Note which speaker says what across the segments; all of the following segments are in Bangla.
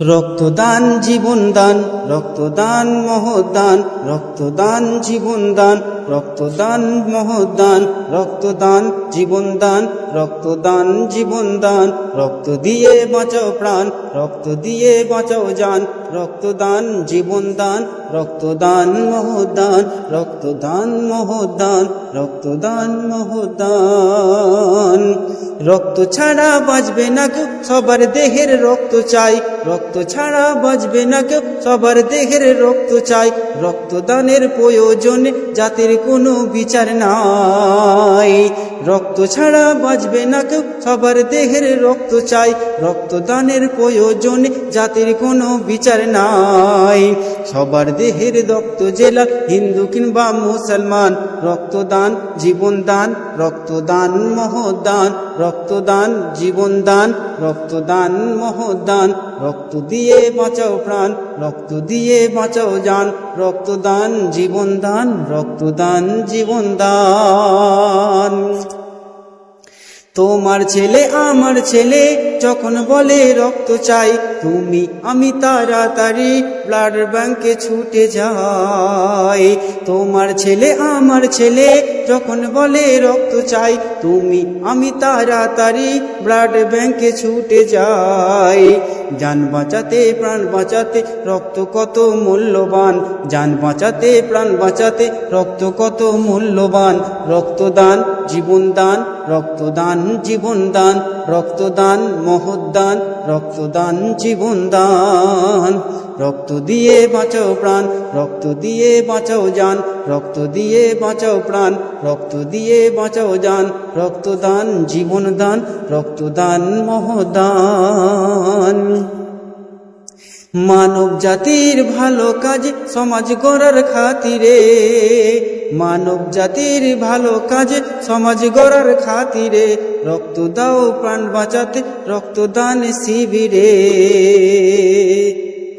Speaker 1: রক্তদান জীবনদান রক্তদান মহদান রক্তদান জীবনদান রক্তদান মহদান রক্তদান জীবনদান রক্তদান, জীবনদান, রক্ত দিয়ে বাঁচাও প্রাণ, রক্ত দিয়ে বাঁচাও জান রক্তদান, জীবনদান, রক্তদান, মহদান রক্তদান মহদান রক্তদান, মহদান। রক্ত ছাড়া বাঁচবে না কেউ, সবার দেহের রক্ত চাই। রক্ত ছাড়া বাঁচবে না কেউ, সবার দেহের রক্ত চাই। রক্তদানের প্রয়োজনে জাতির কোনো বিচার নাই। রক্ত ছাড়া বাঁচবে না কেউ। সবার দেহের রক্ত চাই। রক্তদানের প্রয়োজনে, জাতির কোনো বিচার নাই। সবার দেহের রক্ত জেলা, হিন্দু কিংবা মুসলমান। রক্তদান জীবনদান রক্তদান মহদান রক্তদান জীবনদান রক্তদান মহদান রক্ত দিয়ে বাঁচাও প্রাণ, রক্ত দিয়ে বাঁচাও জান রক্তদান জীবনদান রক্তদান জীবনদান তোমার ছেলে আমার ছেলে, যখন বলে রক্ত চাই, তুমি আমি তাড়াতাড়ি ব্লাড ব্যাংকে ছুটে যাই। তোমার ছেলে আমার ছেলে, যখন বলে রক্ত চাই, তুমি আমি তাড়াতাড়ি ব্লাড ব্যাংকে ছুটে যাই। যান বাঁচাতে, প্রাণ বাঁচাতে রক্ত কত মূল্যবান। যান বাঁচাতে, প্রাণ বাঁচাতে রক্ত কত মূল্যবান। রক্তদান, জীবনদান রক্তদান জীবনদান রক্তদান মহদান রক্তদান জীবনদান রক্ত দিয়ে বাঁচাও প্রাণ, রক্ত দিয়ে বাঁচাও যান, রক্ত দিয়ে বাঁচাও প্রাণ, রক্ত দিয়ে বাঁচাও যান। রক্তদান জীবনদান রক্তদান মহদান মানব জাতির ভালো কাজ সমাজ গড়ার খাতিরে মানব জাতির ভালো কাজে সমাজ গড়ার খাতিরে রক্ত দাও, প্রাণ বাঁচাতে রক্তদান শিবিরে।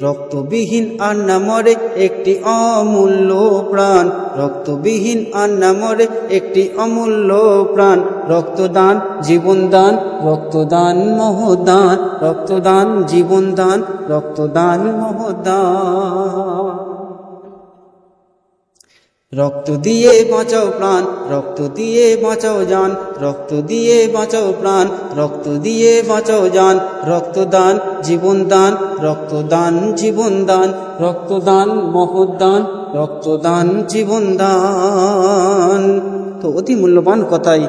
Speaker 1: রক্তবিহীন আর না মরে একটি অমূল্য প্রাণ। রক্তবিহীন আর না মরে একটি অমূল্য প্রাণ। রক্তদান, জীবনদান, রক্তদান, মহদান। রক্তদান, জীবনদান, রক্তদান, মহদান। রক্ত দিয়ে বাঁচাও প্রাণ, রক্ত দিয়ে বাঁচাও যান, রক্ত দিয়ে বাঁচাও প্রাণ, রক্ত দিয়ে বাঁচাও জান রক্তদান জীবনদান রক্তদান জীবনদান রক্তদান মহদান রক্তদান জীবনদান তো অতি মূল্যবান কথাই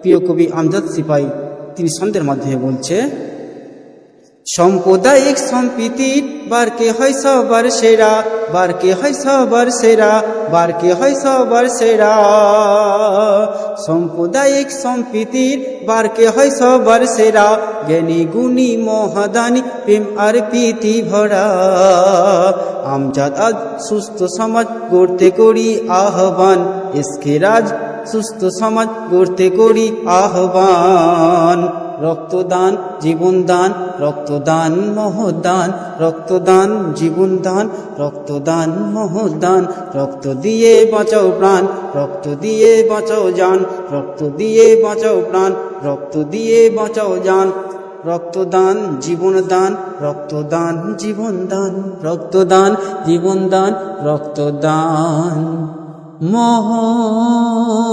Speaker 1: প্রিয় কবি আমজাদ সিপাই তিনি ছন্দের মাধ্যমে বলছে সাম্প্রদায়িক সম্প্রীতির বারকে হয় সবার সেরা বারকে হয় সবার সেরা বারকে হয় সবার সেরা। সাম্প্রদায়িক সম্প্রীতির বারকে হয় সবার সেরা, জ্ঞানী, গুণী, মহাদানী, প্রেম আর প্রীতি ভরা। আমজাদ আজ সুস্থ সমাজ গড়তে করি আহ্বান এসকে রাজ সুস্থ সমাজ গড়তে করি আহ্বান। রক্তদান, জীবনদান, রক্তদান, মহদান, রক্তদান, জীবনদান, রক্তদান, মহদান, রক্ত দিয়ে বাঁচাও প্রাণ, রক্ত দিয়ে বাঁচাও যান, রক্ত দিয়ে বাঁচাও প্রাণ, রক্ত দিয়ে বাঁচাও যান, রক্তদান, জীবনদান রক্তদান জীবনদান রক্তদান জীবনদান, রক্তদান, মহরদান।